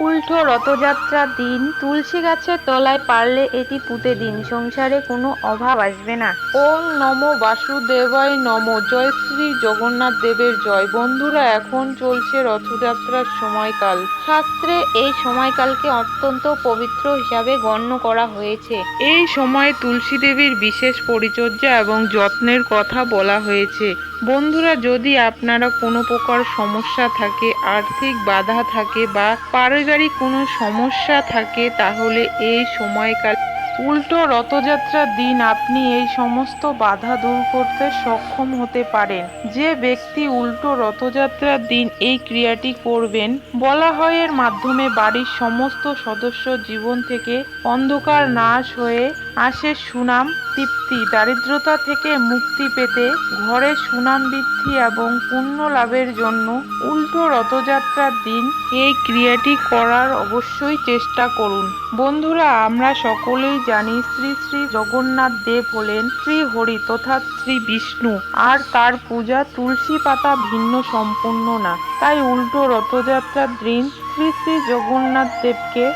উল্টো রথযাত্রার দিন তুলসী গাছের তলায় পারলে এটি পুঁতে দিন সংসারে কোনো অভাব আসবে না। ওম নমো বাসুদেবায় নম জয় শ্রী জগন্নাথ দেবের জয়। বন্ধুরা এখন চলছে রথযাত্রার সময়কাল। শাস্ত্রে এই সময়কালকে অত্যন্ত পবিত্র হিসাবে গণ্য করা হয়েছে। এই সময় তুলসী দেবীর বিশেষ পরিচর্যা এবং যত্নের কথা বলা হয়েছে। বন্ধুরা যদি আপনারা কোনো প্রকার সমস্যা থাকে আর্থিক বাধা থাকে বা পারিবারিক কোনো সমস্যা থাকে, তাহলে এই সময়কাল উল্টো রথযাত্রার দিন আপনি এই সমস্ত বাধা দূর করতে সক্ষম হতে পারেন। যে ব্যক্তি উল্টো রথযাত্রার দিন এই ক্রিয়াটি করবেন বলা হয় এর মাধ্যমে বাড়ির সমস্ত সদস্য জীবন থেকে অন্ধকার নাশ হয়ে আসে সুনাম, তৃপ্তি, দারিদ্রতা থেকে মুক্তি পেতে ঘরে সুনাম বৃদ্ধি এবং পুণ্য লাভের জন্য উল্টো রথযাত্রার দিন এই ক্রিয়াটি করার অবশ্যই চেষ্টা করুন। বন্ধুরা, আমরা সকলেই জানি শ্রী শ্রী জগন্নাথ দেব হলেন শ্রী হরি তথা শ্রী বিষ্ণু। আর তার পূজা তুলসী পাতা ভিন্ন সম্পূর্ণ না। তাই উল্টো রথযাত্রার দিন শ্রী শ্রী জগন্নাথ দেবকে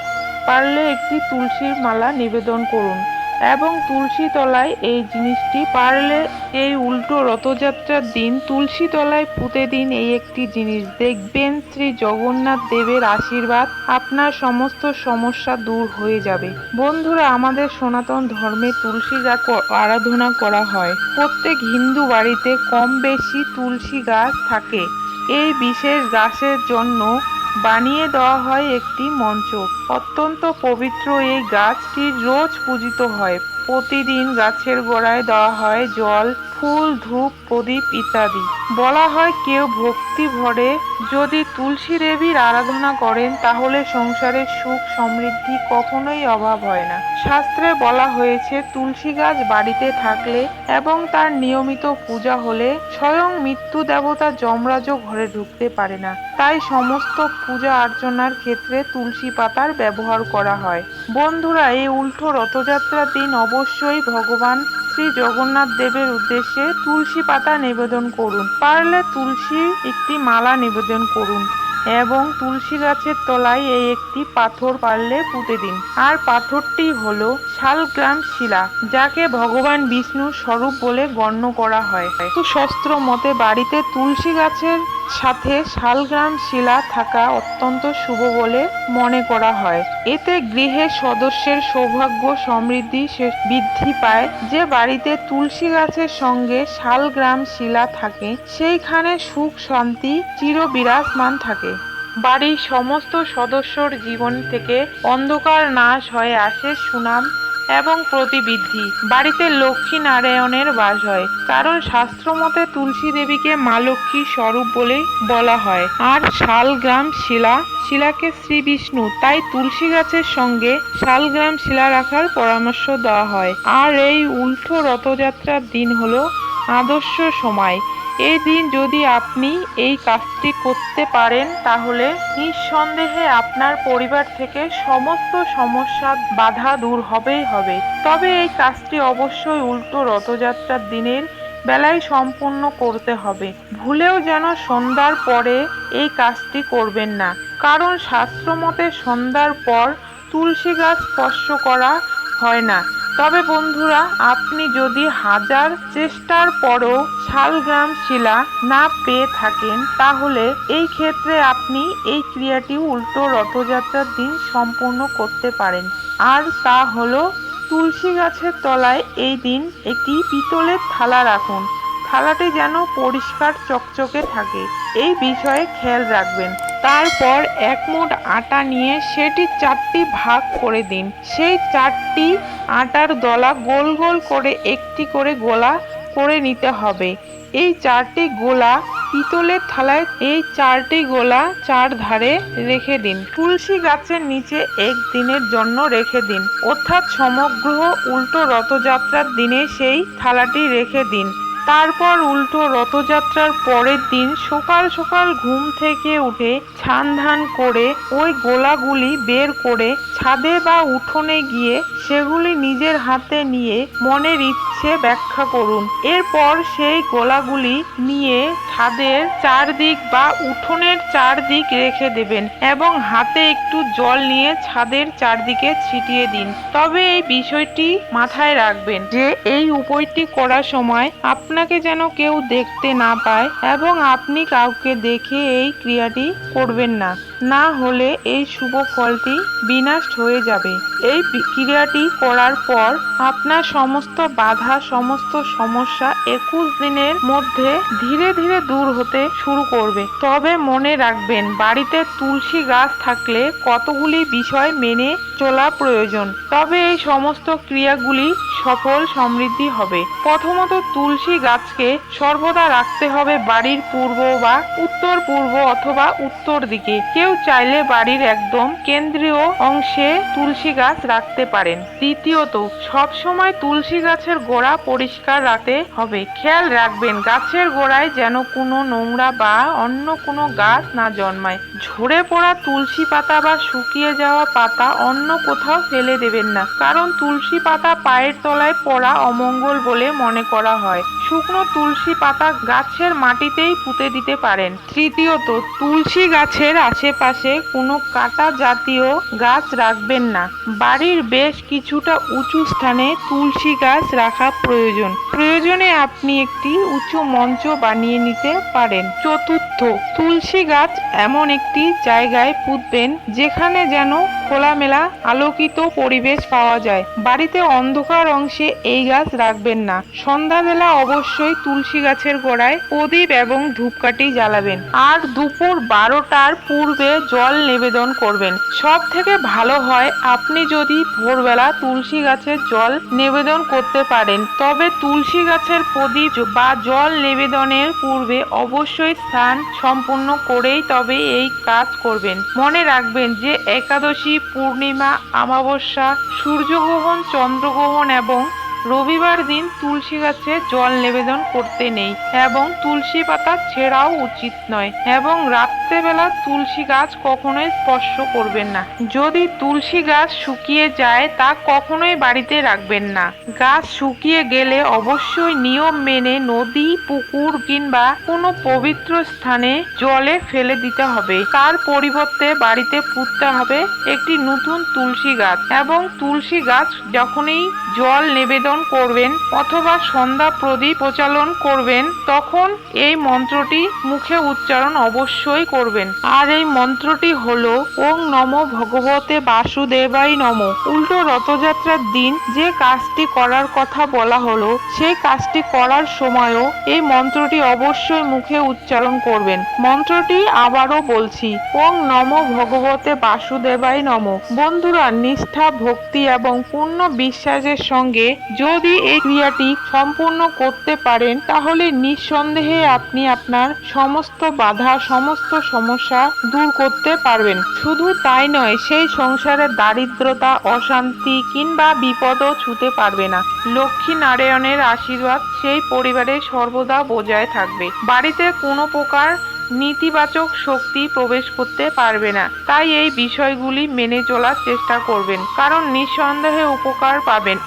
পারলে একটি তুলসীর মালা নিবেদন করুন। এবং তুলসী তলায় এই জিনিসটি পারলে এই উল্টো রথযাত্রার দিন তুলসী তলায় পুঁতে দিন এই একটি জিনিস। দেখবেন শ্রী জগন্নাথ দেবের আশীর্বাদ আপনার সমস্ত সমস্যা দূর হয়ে যাবে। বন্ধুরা, আমাদের সনাতন ধর্মে তুলসী গাছ আরাধনা করা হয়। প্রত্যেক হিন্দু বাড়িতে কম বেশি তুলসী গাছ থাকে। এই বিশেষ গাছের জন্য বানিয়ে দেওয়া হয় একটি মঞ্চ। অত্যন্ত পবিত্র এই গাছটি রোজ পূজিত হয়। প্রতিদিন গাছের গোড়ায় দেওয়া হয় জল ফুল, ধূপ, প্রদীপ ইত্যাদি। বলা হয় কেউ ভক্তি ভরে যদি তুলসী দেবীর আরাধনা করেন, তাহলে সংসারের সুখ সমৃদ্ধি কখনোই অভাব হয় না। শাস্ত্রে বলা হয়েছে, তুলসী গাছ বাড়িতে থাকলে এবং তার নিয়মিত পূজা হলে স্বয়ং মৃত্যু দেবতা যমরাজও ঘরে ঢুকতে পারে না। তাই সমস্ত পূজা অর্চনার ক্ষেত্রে তুলসী পাতার ব্যবহার করা হয়। বন্ধুরা, এই উল্টো রথযাত্রার দিন অবশ্যই ভগবান শ্রী জগন্নাথ দেবের উদ্দেশ্যে তুলসী পাতা নিবেদন করুন। পারলে তুলসী একটি মালা নিবেদন করুন এবং তুলসী গাছের তলায় এই একটি পাথর পারলে পুঁতে দিন। আর পাথরটি হল শালগ্রাম শিলা, যাকে ভগবান বিষ্ণুর স্বরূপ বলে গণ্য করা হয়। শস্ত্র মতে বাড়িতে তুলসী গাছের সাথে শালগ্রাম শিলা থাকা অত্যন্ত শুভ বলে মনে করা হয়। এতে গৃহের সদস্যের সৌভাগ্য, সমৃদ্ধি বৃদ্ধি পায়। যে বাড়িতে তুলসী গাছের সঙ্গে শালগ্রাম শিলা থাকে, সেইখানে সুখ, শান্তি চির বিরাজমান থাকে। বাড়ির সমস্ত সদস্যর জীবন থেকে অন্ধকার নাশ হয়ে আসে সুনাম এবং প্রতিবৃদ্ধি বাড়িতে লক্ষ্মী নারায়ণের বাস হয়। কারণ শাস্ত্র মতে তুলসী দেবীকে মা লক্ষ্মীর স্বরূপ বলে বলা হয়। আর শালগ্রাম শিলা, শিলাকে শ্রী বিষ্ণু। তাই তুলসী গাছের সঙ্গে শালগ্রাম শিলা রাখার পরামর্শ দেওয়া হয়। আর এই উল্টো রথযাত্রার দিন হলো আদর্শ সময়। এই দিন যদি আপনি এই কাজটি করতে পারেন, তাহলে নিঃসন্দেহে আপনার পরিবার থেকে সমস্ত সমস্যা বাধা দূর হবেই হবে। তবে এই কাজটি অবশ্যই উল্টো রথযাত্রার দিনের বেলায় সম্পূর্ণ করতে হবে। ভুলেও যেন সন্ধ্যার পরে এই কাজটি করবেন না। কারণ শাস্ত্র মতে সন্ধ্যার পর তুলসী গাছ স্পর্শ করা হয় না। তবে বন্ধুরা, আপনি যদি হাজার চেষ্টার পরও শালগ্রাম শিলা না পেয়ে থাকেন, তাহলে এই ক্ষেত্রে আপনি এই ক্রিয়াটি উল্টো রথযাত্রার দিন সম্পূর্ণ করতে পারেন। আর তা হলো, তুলসী গাছের তলায় এই দিন একটি পিতলের থালা রাখুন। থালাটি যেন পরিষ্কার চকচকে থাকে। এই বিষয়ে খেয়াল রাখবেন। তারপর এক মুঠ আটা নিয়ে সেটি চারটি ভাগ করে দিন। সেই চারটি আটার দলা গোল গোল করে একটি করে গোলা করে নিতে হবে। এই চারটি গোলা পিতলের থালায় এই চারটি গোলা চার ধারে রেখে দিন। তুলসী গাছের নিচে এক দিনের জন্য রেখে দিন। অর্থাৎ সমগ্র উল্টো রথযাত্রার দিনে সেই থালাটি রেখে দিন। তারপর উল্টো রথযাত্রার পরের দিন সকাল সকাল ঘুম থেকে উঠে ছান ধান করে ওই গোলাগুলি বের করে ছাদে বা উঠোনে গিয়ে সেগুলি নিজের হাতে নিয়ে মনের ইচ্ছে আছে ব্যাখ্যা করুন। এরপর সেই গোলাগুলি নিয়ে ছাদের চারদিক বা উঠোনের চারদিক রেখে দেবেন এবং হাতে একটু জল নিয়ে ছাদের চারদিকে ছিটিয়ে দিন। তবে এই বিষয়টি মাথায় রাখবেন যে এই উপায়টি করার সময় আপনাকে যেন কেউ দেখতে না পায় এবং আপনি কাউকে দেখে এই ক্রিয়াটি করবেন না। না হলে এই শুভ ফলটি বিনষ্ট হয়ে যাবে। এই ক্রিয়াটি করার পর আপনার সমস্ত বাধা, সমস্ত সমস্যা একুশ দিনের মধ্যে ধীরে ধীরে দূর হতে শুরু করবে। তবে মনে রাখবেন, বাড়িতে তুলসী গাছ থাকলে কতগুলি বিষয় মেনে চলা প্রয়োজন। তবে এই সমস্ত ক্রিয়াগুলি সফল সমৃদ্ধি হবে। প্রথমত তুলসী গাছকে সর্বদা রাখতে হবে বাড়ির পূর্ব বা উত্তর পূর্ব অথবা উত্তর দিকে। কেউ চাইলে বাড়ির একদম কেন্দ্রীয় অংশে তুলসী গাছ রাখতে পারেন। দ্বিতীয়ত সব সময় তুলসী গাছের গোড়া পরিষ্কার রাখতে হবে। খেয়াল রাখবেন, গাছের গোড়ায় যেন কোনো নোংরা বা অন্য কোনো গাছ না জন্মায়। ঝরে পড়া তুলসী পাতা বা শুকিয়ে যাওয়া পাতা অন্য কোথাও ফেলে দেবেন না। কারণ তুলসী পাতা পায়ের তলায় পড়া অমঙ্গল বলে মনে করা হয়। শুকনো তুলসী পাতা গাছের মাটিতেই পুঁতে দিতে পারেন। তৃতীয়ত, তুলসী গাছের আশেপাশে কোনো কাটা জাতীয় গাছ রাখবেন না। বাড়ির বেশ কিছুটা উঁচু স্থানে তুলসী গাছ রাখা প্রয়োজন। প্রয়োজনে আপনি একটি উঁচু মঞ্চ বানিয়ে নিতে পারেন। চতুর্থ, তুলসী গাছ এমন একটি জায়গায় পুঁতবেন যেখানে যেন খোলামেলা আলোকিত পরিবেশ পাওয়া যায়। বাড়িতে অন্ধকার অংশে এই গাছ রাখবেন না। সন্ধ্যাবেলা অবশ্যই তুলসী গাছের গোড়ায় প্রদীপ এবং ধূপকাঠি জ্বালাবেন। আর দুপুর বারোটার পূর্বে জল নিবেদন করবেন। সব থেকে ভালো হয়, আপনি যদি ভোরবেলা তুলসী গাছের জল নিবেদন করতে পারেন, তবে তুলসী গাছের প্রদীপ বা জল নিবেদনের পূর্বে অবশ্যই স্থান সম্পূর্ণ করেই তবে এই কাজ করবেন। মনে রাখবেন যে একাদশী পূর্ণিমা অমাবস্যা সূর্যগ্রহণ চন্দ্রগ্রহণ এবং রবিবার দিন তুলসী গাছে জল নিবেদন করতে নেই এবং তুলসী পাতা ছেঁড়াও উচিত নয় এবং রাত্রেবেলা তুলসী গাছ কখনোই স্পর্শ করবেন না। যদি তুলসী গাছ শুকিয়ে যায় তা কখনোই বাড়িতে রাখবেন না। গাছ শুকিয়ে গেলে অবশ্যই নিয়ম মেনে নদী, পুকুর কিংবা কোনো পবিত্র স্থানে জলে ফেলে দিতে হবে। তার পরিবর্তে বাড়িতে পুঁততে হবে একটি নতুন তুলসী গাছ এবং তুলসী গাছ যখনই জল নিবেদন করবেন অথবা সন্ধ্যা প্রদীপ প্রচালন করবেন, তখন এই মন্ত্রটি মুখে উচ্চারণ অবশ্যই করবেন। আর এই মন্ত্রটি হল, ওং নম ভগবতে বাসুদেবাই নম। উল্টো রথযাত্রার দিন যে কাজটি করার কথা বলা হলো, সেই কাজটি করার সময়ও এই মন্ত্রটি অবশ্যই মুখে উচ্চারণ করবেন। মন্ত্রটি আবারও বলছি, ওং নম ভগবতে বাসুদেবাই নম। বন্ধুরা, নিষ্ঠা, ভক্তি এবং পূর্ণ বিশ্বাসের সঙ্গে যদি এই ক্রিয়াটি সম্পূর্ণ করতে পারেন, তাহলে নিঃসন্দেহে আপনি আপনার সমস্ত বাধা, সমস্ত সমস্যা দূর করতে পারবেন। শুধু তাই নয়, সেই সংসারের দারিদ্রতা, অশান্তি কিংবা বিপদও ছুতে পারবে না। লক্ষ্মী নারায়ণের আশীর্বাদ সেই পরিবারে সর্বদা বজায় থাকবে। বাড়িতে কোনো প্রকার নেতিবাচক শক্তি প্রবেশ করতে পারবে না। তাই এই বিষয়গুলি মেনে চলার চেষ্টা করবেন, কারণ নিঃসন্দেহে উপকার পাবেন।